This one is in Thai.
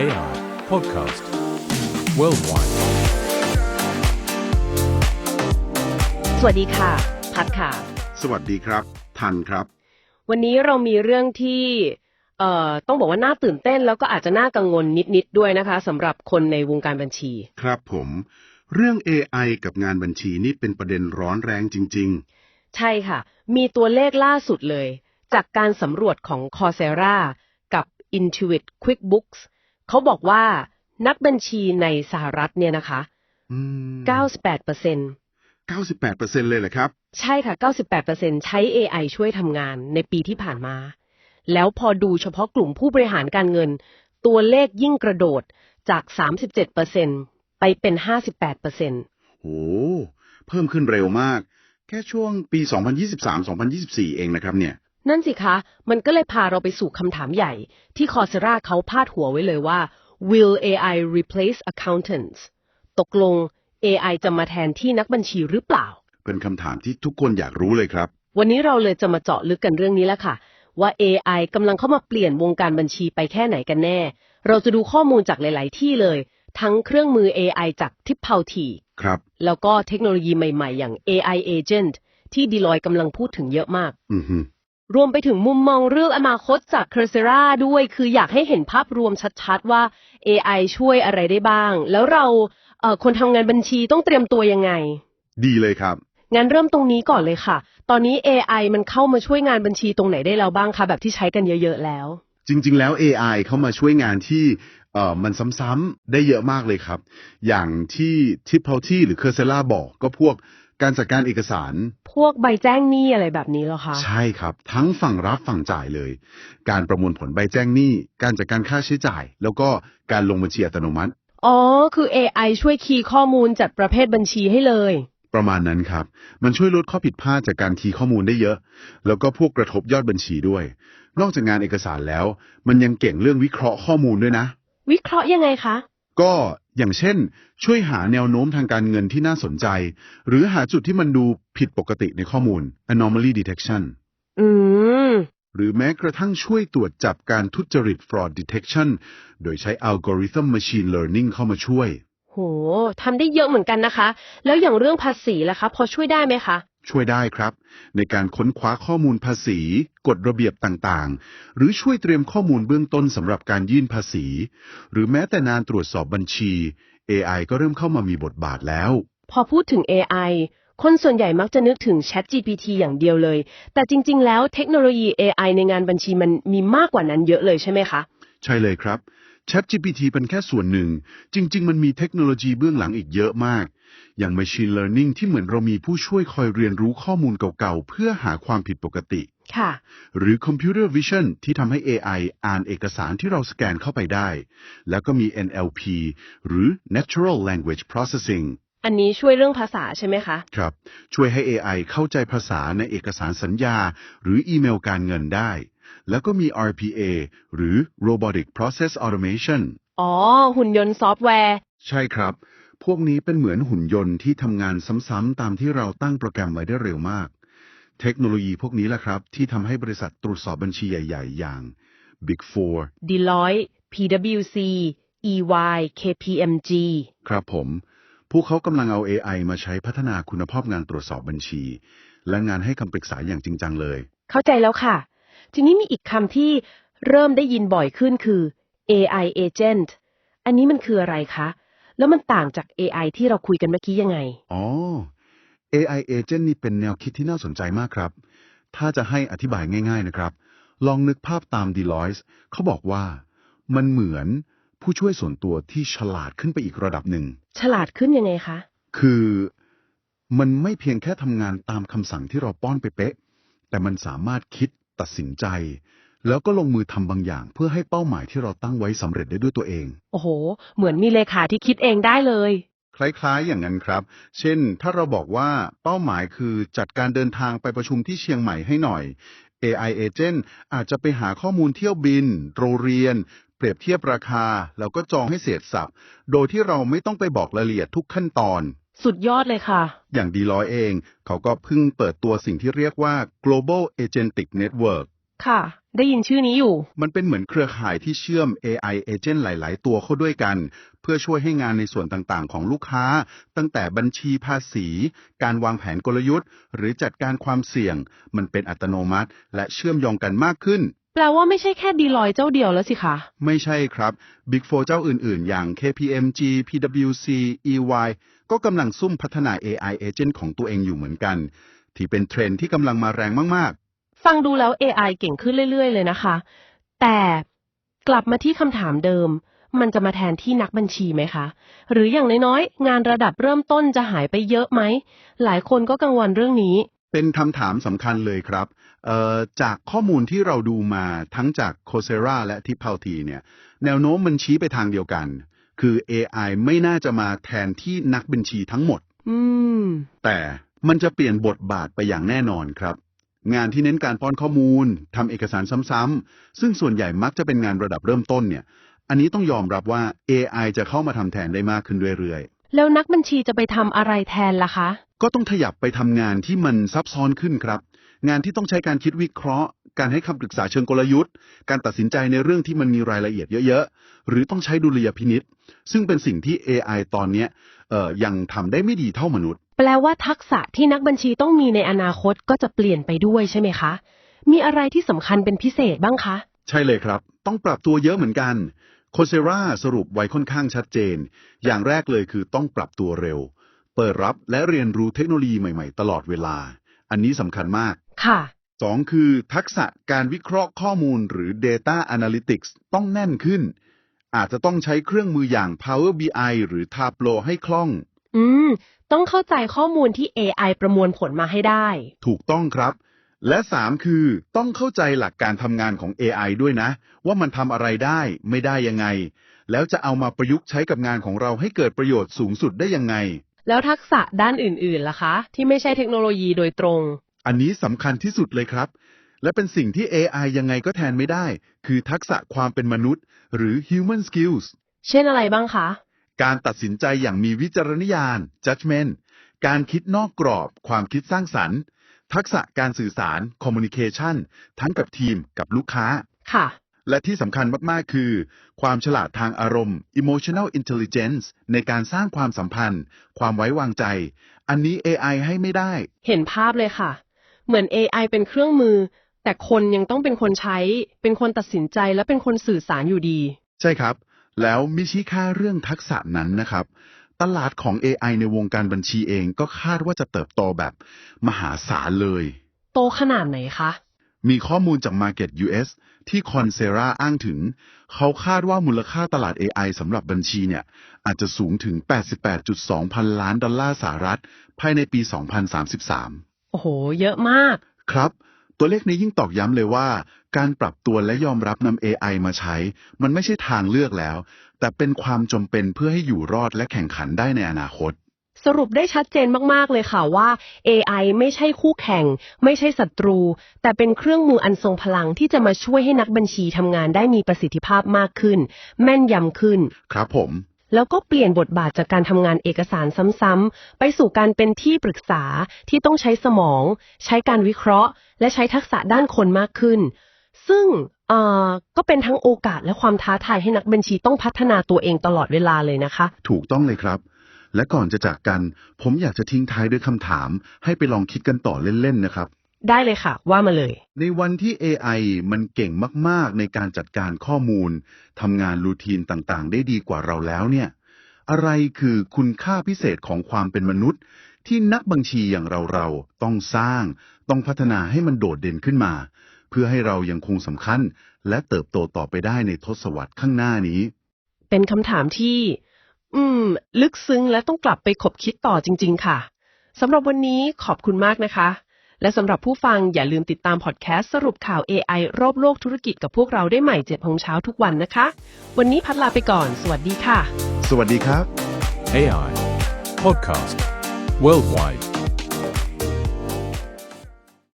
AI Podcast Worldwide สวัสดีค่ะ พัดค่ะ สวัสดีครับ ทันครับ วันนี้เรามีเรื่องที่เอ่อต้องบอกว่าน่าตื่นเต้น แล้วก็อาจจะน่ากังวลนิด ๆ ด้วยนะคะสำหรับคนในวงการบัญชี ครับผม เรื่อง AI กับงานบัญชีนี่เป็นประเด็นร้อนแรงจริง ใช่ค่ะ มีตัวเลขล่าสุดเลย จากการสำรวจของ Coursera กับ Intuit QuickBooks เขาบอกว่านักบัญชีในสหรัฐเนี่ยนะคะๆอืม98% 98%เลยเหรอครับ ใช่ค่ะ 98%ใช้ AI ช่วยทำงานในปีที่ผ่านมา แล้วพอดูเฉพาะกลุ่มผู้บริหารการเงิน ตัวเลขยิ่งกระโดดจาก 37%ไปเป็น 58%โหเพิ่มขึ้นเร็วมาก แค่ช่วงปี 2023-2024 เองนะครับเนี่ย นั่นสิคะ มันก็เลยพาเราไปสู่คำถามใหญ่ ที่คอ s e r a เขาพาดหัวไว้เลยว่า will AI replace accountants ตกลง AI จะมาแทนที่นักบัญชีหรือเปล่า เป็นคำถามที่ทุกคนอยากรู้เลยครับ วันนี้เราเลยจะมาเจาะลึกกันเรื่องนี้แล้วค่ะ ว่า AI กำลังเข้ามาเปลี่ยนวงการบัญชีไปแค่ไหนกันแน่ เราจะดูข้อมูลจากหลาย ๆ ที่เลย ทั้งเครื่องมือ AI จากทิปเ a าทีครับ แล้วก็เทคโนโลยีใหม่ ๆ อย่าง AI agent ที่ Deloitte กำลังพูดถึงเยอะมาก อือฮึ รวมไปถึงมุมมองเรื่องอนาคตจาก c u r s e r a ด้วย คืออยากให้เห็นภาพรวมชัดๆว่า AI ช่วยอะไรได้บ้าง แล้วเราเอ่อคนทำงานบัญชีต้องเตรียมตัวยังไง ดีเลยครับ งั้นเริ่มตรงนี้ก่อนเลยค่ะ ตอนนี้ AI มันเข้ามาช่วยงานบัญชีตรงไหนได้แล้วบ้างคะแบบที่ใช้กันเยอะ ๆ แล้ว จริง ๆ แล้ว AI เข้ามาช่วยงานที่เอ่อมันซ้ำๆได้เยอะมากเลยครับ อย่างที่ทิปเ a าที่หรือเคอร์เซล่าบอกก็พวก การจัดการเอกสาร พวกใบแจ้งหนี้อะไรแบบนี้เหรอคะ ใช่ครับ ทั้งฝั่งรับฝั่งจ่ายเลย การประมวลผลใบแจ้งหนี้ การจัดการค่าใช้จ่าย แล้วก็การลงบัญชีอัตโนมัติ อ๋อ คือ AI ช่วยคีย์ข้อมูลจัดประเภทบัญชีให้เลย ประมาณนั้นครับ มันช่วยลดข้อผิดพลาดจากการคีย์ข้อมูลได้เยอะ แล้วก็พวกกระทบยอดบัญชีด้วย นอกจากงานเอกสารแล้ว มันยังเก่งเรื่องวิเคราะห์ข้อมูลด้วยนะ วิเคราะห์ยังไงคะ ก็ อย่างเช่น ช่วยหาแนวโน้มทางการเงินที่น่าสนใจ หรือหาจุดที่มันดูผิดปกติในข้อมูล anomaly detection อืมหรือแม้กระทั่งช่วยตรวจจับการทุจริต fraud detection โดยใช้อัลกอริทึม machine learning เข้ามาช่วย โหทำได้เยอะเหมือนกันนะคะ แล้วอย่างเรื่องภาษีล่ะคะ พอช่วยได้ไหมคะ ช่วยได้ครับ ในการค้นคว้าข้อมูลภาษี กฎระเบียบต่างๆ หรือช่วยเตรียมข้อมูลเบื้องต้นสำหรับการยื่นภาษี หรือแม้แต่นานตรวจสอบบัญชี AI ก็เริ่มเข้ามามีบทบาทแล้ว พอพูดถึง AI คนส่วนใหญ่มักจะนึกถึง ChatGPT อย่างเดียวเลย แต่จริง ๆ แล้วเทคโนโลยี AI ในงานบัญชีมันมีมากกว่านั้นเยอะเลยใช่ไหมคะ ใช่เลยครับ ChatGPT เป็นแค่ส่วนหนึ่ง จริง ๆ มันมีเทคโนโลยีเบื้องหลังอีกเยอะมาก อย่าง Machine Learning ที่เหมือนเรามีผู้ช่วยคอยเรียนรู้ข้อมูลเก่าๆ เพื่อหาความผิดปกติ ค่ะ หรือ Computer Vision ที่ทำให้ AI อ่านเอกสารที่เราสแกนเข้าไปได้ แล้วก็มี NLP หรือ Natural Language Processing อันนี้ช่วยเรื่องภาษาใช่ไหมคะ ครับ ช่วยให้ AI เข้าใจภาษาในเอกสารสัญญา หรืออีเมลการเงินได้ แล้วก็มี RPA หรือ Robotic Process Automation อ๋อ หุ่นยนต์ซอฟต์แวร์ ใช่ครับ พวกนี้เป็นเหมือนหุ่นยนต์ที่ทำงานซ้ำๆตามที่เราตั้งโปรแกรมไว้ได้เร็วมาก เทคโนโลยีพวกนี้แหละครับ ที่ทำให้บริษัทตรวจสอบบัญชีใหญ่ ๆ อย่าง Big Four Deloitte PwC EY KPMG ครับผม พวกเขากำลังเอา AI มาใช้พัฒนาคุณภาพงานตรวจสอบบัญชี และงานให้คำปรึกษาอย่างจริงจังเลย เข้าใจแล้วค่ะ ทีนี้มีอีกคำที่เริ่มได้ยินบ่อยขึ้นคือ AI agent อันนี้มันคืออะไรคะ แล้วมันต่างจาก AI ที่เราคุยกันเมื่อกี้ยังไง อ๋อ AI agent นี่เป็นแนวคิดที่น่าสนใจมากครับ ถ้าจะให้อธิบายง่าย ๆนะครับ ลองนึกภาพตาม Deloitte เขาบอกว่า มันเหมือนผู้ช่วยส่วนตัวที่ฉลาดขึ้นไปอีกระดับหนึ่ง ฉลาดขึ้นยังไงคะ คือมันไม่เพียงแค่ทำงานตามคำสั่งที่เราป้อนไปเป๊ะ แต่มันสามารถคิด ตัดสินใจ แล้วก็ลงมือทำบางอย่าง เพื่อให้เป้าหมายที่เราตั้งไว้สำเร็จได้ด้วยตัวเอง โอ้โห เหมือนมีเลขาที่คิดเองได้เลย คล้ายๆ อย่างนั้นครับ เช่น ถ้าเราบอกว่าเป้าหมายคือจัดการเดินทางไปประชุมที่เชียงใหม่ให้หน่อย AI agent อาจจะไปหาข้อมูลเที่ยวบิน โรงเรียน เปรียบเทียบราคา แล้วก็จองให้เสร็จสับ โดยที่เราไม่ต้องไปบอกรายละเอียดทุกขั้นตอน สุดยอดเลยค่ะ อย่างดีลอยเอง เขาก็เพิ่งเปิดตัวสิ่งที่เรียกว่า global agentic network ค่ะ ได้ยินชื่อนี้อยู่ มันเป็นเหมือนเครือข่ายที่เชื่อม AI agent หลาย ๆ ตัวเข้าด้วยกัน เพื่อช่วยให้งานในส่วนต่างๆ ของลูกค้า ตั้งแต่บัญชีภาษี การวางแผนกลยุทธ์ หรือจัดการความเสี่ยง มันเป็นอัตโนมัติ และเชื่อมโยงกันมากขึ้น แปลว่าไม่ใช่แค่ดีลอยเจ้าเดียวแล้วสิคะ ไม่ใช่ครับ Big 4เจ้าอื่น ๆ อย่าง KPMG PwC EY ก็กำลังซุ่มพัฒนา AI agent ของตัวเองอยู่เหมือนกัน ที่เป็นเทรนด์ที่กำลังมาแรงมากฟังดูแล้ว AI เก่งขึ้นเรื่อย ๆ เลยนะคะ แต่กลับมาที่คำถามเดิม มันจะมาแทนที่นักบัญชีไหมคะ หรืออย่างน้อยๆ งานระดับเริ่มต้นจะหายไปเยอะไหม หลายคนก็กังวลเรื่องนี้ๆเป็นคำถามสำคัญเลยครับเอ่อจากข้อมูลที่เราดูมาทั้งจาก Coursera และ t i p a l t เนี่ย แนวโน้มมันชี้ไปทางเดียวกัน คือ AI ไม่น่าจะมาแทนที่นักบัญชีทั้งหมด อืม แต่มันจะเปลี่ยนบทบาทไปอย่างแน่นอนครับ งานที่เน้นการป้อนข้อมูลทำเอกสารซ้ำๆซึ่งส่วนใหญ่มักจะเป็นงานระดับเริ่มต้นเนี่ย อันนี้ต้องยอมรับว่า AI จะเข้ามาทำแทนได้มากขึ้นเรื่อยแล้วนักบัญชีจะไปทำอะไรแทนล่ะคะ ๆ ก็ต้องขยับไปทำงานที่มันซับซ้อนขึ้นครับ งานที่ต้องใช้การคิดวิเคราะห์ การให้คำปรึกษาเชิงกลยุทธ์ การตัดสินใจในเรื่องที่มันมีรายละเอียดเยอะๆ หรือต้องใช้ดุลยพินิษซึ่งเป็นสิ่งที่ AI ตอนเนี้ยเอ่อยังทำได้ไม่ดีเท่ามนุษย์ แปลว่าทักษะที่นักบัญชีต้องมีในอนาคตก็จะเปลี่ยนไปด้วยใช่ไหมคะ มีอะไรที่สำคัญเป็นพิเศษบ้างคะ ใช่เลยครับ ต้องปรับตัวเยอะเหมือนกันโคเซราสรุปไว้ค่อนข้างชัดเจน อย่างแรกเลยคือต้องปรับตัวเร็ว เปิดรับและเรียนรู้เทคโนโลยีใหม่ๆ ตลอดเวลา อันนี้สำคัญมาก ค่ะ สองคือ ทักษะการวิเคราะห์ข้อมูลหรือ Data Analytics ต้องแน่นขึ้น อาจจะต้องใช้เครื่องมืออย่าง Power BI หรือ Tableau ให้คล่อง อืม ต้องเข้าใจข้อมูลที่ AI ประมวลผลมาให้ได้ ถูกต้องครับ และ 3 คือต้องเข้าใจหลักการทำงานของ AI ด้วยนะ ว่ามันทำอะไรได้ไม่ได้ยังไง แล้วจะเอามาประยุกต์ใช้กับงานของเราให้เกิดประโยชน์สูงสุดได้ยังไง แล้วทักษะด้านอื่นๆล่ะคะ ที่ไม่ใช่เทคโนโลยีโดยตรง อันนี้สำคัญที่สุดเลยครับ และเป็นสิ่งที่ AI ยังไงก็แทนไม่ได้ คือทักษะความเป็นมนุษย์ หรือ human skills เช่นอะไรบ้างคะ การตัดสินใจอย่างมีวิจารณญาณ judgment การคิดนอกกรอบ ความคิดสร้างสรรค์ ทักษะการสื่อสาร communication ทั้งกับทีมกับลูกค้า ค่ะ และที่สำคัญมาก ๆ คือ ความฉลาดทางอารมณ์ emotional intelligence ในการสร้างความสัมพันธ์ ความไว้วางใจ อันนี้ AI ให้ไม่ได้ เห็นภาพเลยค่ะ เหมือน AI เป็นเครื่องมือ แต่คนยังต้องเป็นคนใช้ เป็นคนตัดสินใจและเป็นคนสื่อสารอยู่ดี ใช่ครับ แล้วมิชี้แค่เรื่องทักษะนั้นนะครับ ตลาดของ AI ในวงการบัญชีเองก็คาดว่าจะเติบโตแบบมหาศาลเลย โตขนาดไหนคะ มีข้อมูลจาก Market US ที่ Consera อ้างถึง เขาคาดว่ามูลค่าตลาด AI สำหรับบัญชีเนี่ย อาจจะสูงถึง 88.2 พันล้านดอลลาร์สหรัฐ ภายในปี 2033 โอ้โห เยอะมาก ครับ ตัวเลขนี้ยิ่งตอกย้ำเลยว่า การปรับตัวและยอมรับนำ AI มาใช้ มันไม่ใช่ทางเลือกแล้ว แต่เป็นความจำเป็นเพื่อให้อยู่รอดและแข่งขันได้ในอนาคตสรุปได้ชัดเจนมาก ๆ เลยค่ะว่า AI ไม่ใช่คู่แข่ง ไม่ใช่ศัตรู แต่เป็นเครื่องมืออันทรงพลังที่จะมาช่วยให้นักบัญชีทำงานได้มีประสิทธิภาพมากขึ้น แม่นยำขึ้น ครับผม แล้วก็เปลี่ยนบทบาทจากการทำงานเอกสารซ้ำๆไปสู่การเป็นที่ปรึกษาที่ต้องใช้สมอง ใช้การวิเคราะห์ และใช้ทักษะด้านคนมากขึ้น ซึ่งก็เป็นทั้งโอกาสและความท้าทายให้นักบัญชีต้องพัฒนาตัวเองตลอดเวลาเลยนะคะ ถูกต้องเลยครับ และก่อนจะจากกัน ผมอยากจะทิ้งท้ายด้วยคำถาม ให้ไปลองคิดกันต่อเล่นๆนะครับ ได้เลยค่ะ ว่ามาเลย ในวันที่ AI มันเก่งมาก ๆ ในการจัดการข้อมูลทำงานรูทีนต่างๆ ได้ดีกว่าเราแล้วเนี่ย อะไรคือคุณค่าพิเศษของความเป็นมนุษย์ ที่นักบัญชีอย่างเราๆต้องสร้าง ต้องพัฒนาให้มันโดดเด่นขึ้นมา เพื่อให้เรายังคงสำคัญ และเติบโตต่อไปได้ในทศวรรษข้างหน้านี้ เป็นคำถามที่ อืม ลึกซึ้งและต้องกลับไปคบคิดต่อจริง ๆ ค่ะสำหรับวันนี้ขอบคุณมากนะคะ และสำหรับผู้ฟังอย่าลืมติดตามพอดแคสต์สรุปข่าว AI รอบโลกธุรกิจกับพวกเราได้ใหม่7โมงเช้าทุกวันนะคะ วันนี้พัดลาไปก่อน สวัสดีค่ะ สวัสดีครับ AI Podcast Worldwide